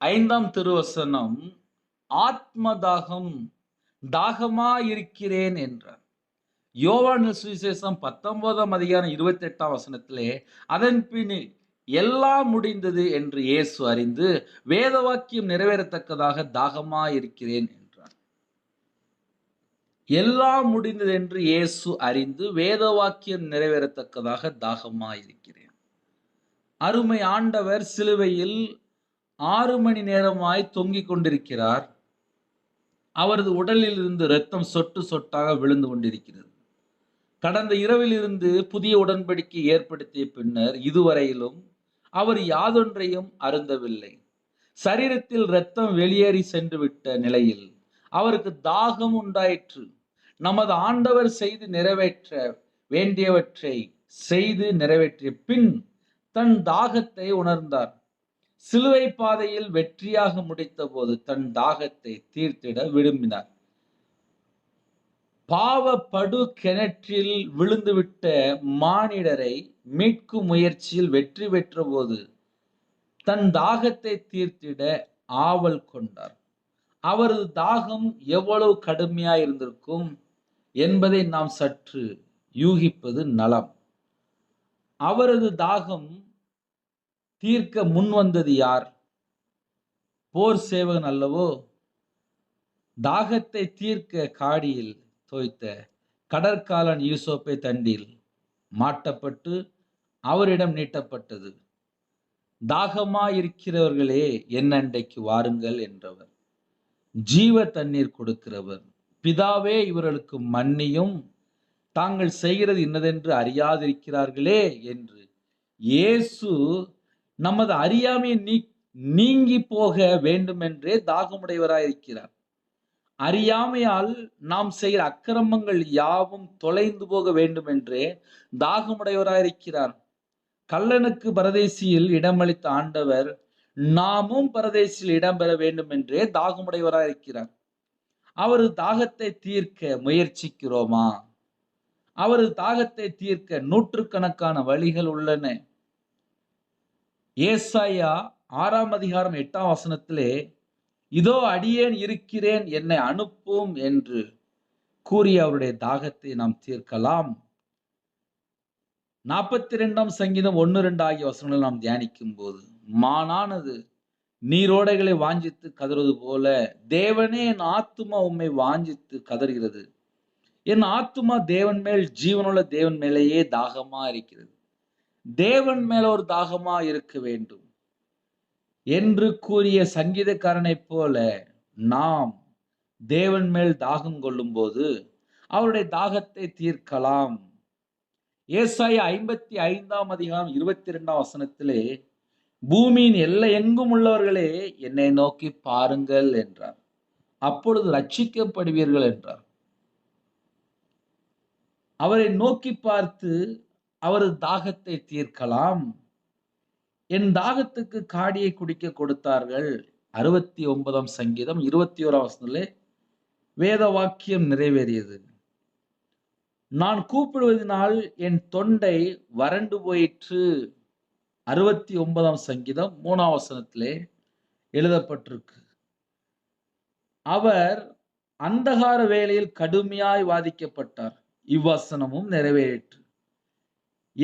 ஐந்தாம் திருவசனம் ஆத்ம தாகம் தாகமா இருக்கிறேன் என்றார். யோவான் சுவிசேஷம் பத்தொன்பதாம் அதிகாரம் இருபத்தி எட்டாம் வசனத்திலே அதன் பின் எல்லாம் முடிந்தது என்று இயேசு அறிந்து வேத வாக்கியம் நிறைவேறத்தக்கதாக தாகமா இருக்கிறேன் என்றார். எல்லாம் முடிந்தது என்று இயேசு அறிந்து வேத வாக்கியம் நிறைவேறத்தக்கதாக தாகமா இருக்கிறேன் அருமை ஆண்டவர் சிலுவையில் ஆறு மணி நேரமாய் தொங்கிக் கொண்டிருக்கிறார். அவரது உடலில் இருந்து இரத்தம் சொட்டு சொட்டாக விழுந்து கொண்டிருக்கிறது. கடந்த இரவில் இருந்து புதிய உடன்படிக்கை ஏற்படுத்திய பின்னர் இதுவரையிலும் அவர் யாதொன்றையும் அருந்தவில்லை. சரீரத்தில் இரத்தம் வெளியேறி சென்று விட்ட நிலையில் அவருக்கு தாகம் உண்டாயிற்று. நமது ஆண்டவர் செய்து நிறைவேற்ற வேண்டியவற்றை செய்து நிறைவேற்றிய பின் தன் தாகத்தை உணர்ந்தார். சிலுவை பாதையில் வெற்றியாக முடித்த போது தன் தாகத்தை தீர்த்திட விரும்பினார். பாவ படு கிணற்றில் விழுந்துவிட்ட மானிடரை மீட்கும் முயற்சியில் வெற்றி பெற்ற போது தன் தாகத்தை தீர்த்திட ஆவல் கொண்டார். அவரது தாகம் எவ்வளவு கடுமையா இருந்திருக்கும் என்பதை நாம் சற்று யூகிப்பது நலம். அவரது தாகம் தீர்க்க முன் வந்தது யார்? போர் சேவகன் அல்லவோ? தாகத்தை தீர்க்க காடியில் தோய்த்த கடற்காலன் யூசோப்பை தண்டில் மாட்டப்பட்டு அவரிடம் நீட்டப்பட்டது. தாகமா இருக்கிறவர்களே என்னண்டைக்கு வாருங்கள் என்றவர். ஜீவ தண்ணீர் கொடுக்கிறவர். பிதாவே இவர்களுக்கு மன்னியும். தாங்கள் செய்கிறது இன்னதென்று அறியாதிருக்கிறார்களே என்று. இயேசு நமது அறியாமையை நீ நீங்கி போக வேண்டுமென்றே தாகமுடையவராயிருக்கிறார் அறியாமையால் நாம் செய்கிற அக்கிரமங்கள் யாவும் தொலைந்து போக வேண்டுமென்றே தாகமுடையவராயிருக்கிறார் கல்லனுக்கு பரதேசியில் இடமளித்த ஆண்டவர் நாமும் பரதேசியில் இடம்பெற வேண்டும் என்றே தாகமுடையவராயிருக்கிறார் அவரது தாகத்தை தீர்க்க முயற்சிக்கிறோமா? அவரது தாகத்தை தீர்க்க நூற்றுக்கணக்கான வழிகள் உள்ளன. ஏசாயா ஆறாம் அதிகாரம் எட்டாம் வசனத்திலே இதோ அடியேன் இருக்கிறேன் என்னை அனுப்பும் என்று கூறிய அவருடைய தாகத்தை நாம் தீர்க்கலாம். நாற்பத்தி ரெண்டாம் சங்கீதம் ஒன்று ரெண்டு ஆகிய வசனங்களை நாம் தியானிக்கும் போது மானானது நீரோடைகளை வாஞ்சித்து கதறுவது போல தேவனே என் ஆத்துமா உம்மை வாஞ்சித்து கதறுகிறது. என் ஆத்துமா தேவன் மேல் ஜீவனுள்ள தேவன் மேலேயே தாகமா இருக்கிறது. தேவன் மேல ஒரு தாகமா இருக்க வேண்டும். என்று கூறிய சங்கீதக்காரனைப் போல நாம் தேவன் மேல் தாகம் கொள்ளும் போது அவருடைய தாகத்தை தீர்க்கலாம். ஏசாய ஐம்பத்தி ஐந்தாம் அதிகாரம் இருபத்தி ரெண்டாம் வசனத்திலே பூமியின் எல்லை எங்கும் உள்ளவர்களே என்னை நோக்கி பாருங்கள் என்றார். அப்பொழுது ரட்சிக்கப்படுவீர்கள் என்றார். அவரை நோக்கி பார்த்து அவரது தாகத்தை தீர்க்கலாம். என் தாகத்துக்கு காடியை குடிக்க கொடுத்தார்கள். அறுபத்தி ஒன்பதாம் சங்கீதம் இருபத்தி ஓராம் வசனத்திலே வேத வாக்கியம் நிறைவேறியது. நான் கூப்பிடுவதனால் என் தொண்டை வறண்டு போயிற்று. அறுபத்தி ஒன்பதாம் சங்கீதம் மூணாம் வசனத்திலே எழுதப்பட்டிருக்கு. அவர் அந்தகார வேலையில் கடுமையாய் வாதிக்கப்பட்டார். இவ்வசனமும் நிறைவேறிற்று.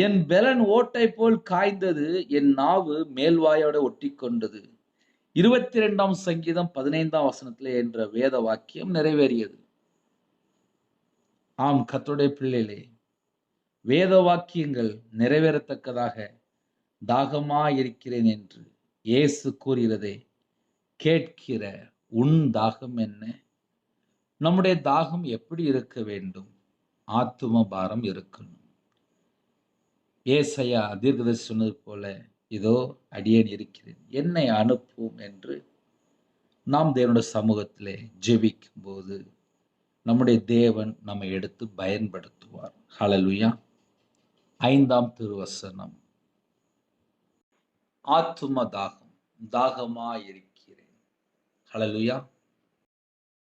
என் பெலன் ஓட்டை போல் காய்ந்தது என் நாவு மேல்வாயோட ஒட்டி கொண்டது இருபத்தி ரெண்டாம் சங்கீதம் பதினைந்தாம் வசனத்திலே என்ற வேத வாக்கியம் நிறைவேறியது. ஆம் கத்துடைய பிள்ளைகளே வேத வாக்கியங்கள் நிறைவேறத்தக்கதாக தாகமா இருக்கிறேன் என்று இயேசு கூறுகிறதே கேட்கிற உன் தாகம் என்ன? நம்முடைய தாகம் எப்படி இருக்க வேண்டும்? ஆத்தும பாரம் இருக்கணும். ஏசையா தீர்க்கதர்சி சொன்னது போல இதோ அடியேன் இருக்கிறேன். என்னை அனுப்பும் என்று நாம் தேவனுடைய சமூகத்தில் ஜெபிக்கும் போது நம்முடைய தேவன் நம்மை எடுத்து பயன்படுத்துவார். ஹலலுயா ஐந்தாம் திருவசனம். ஆத்தும தாகம் தாகமா இருக்கிறேன் ஹலலுயா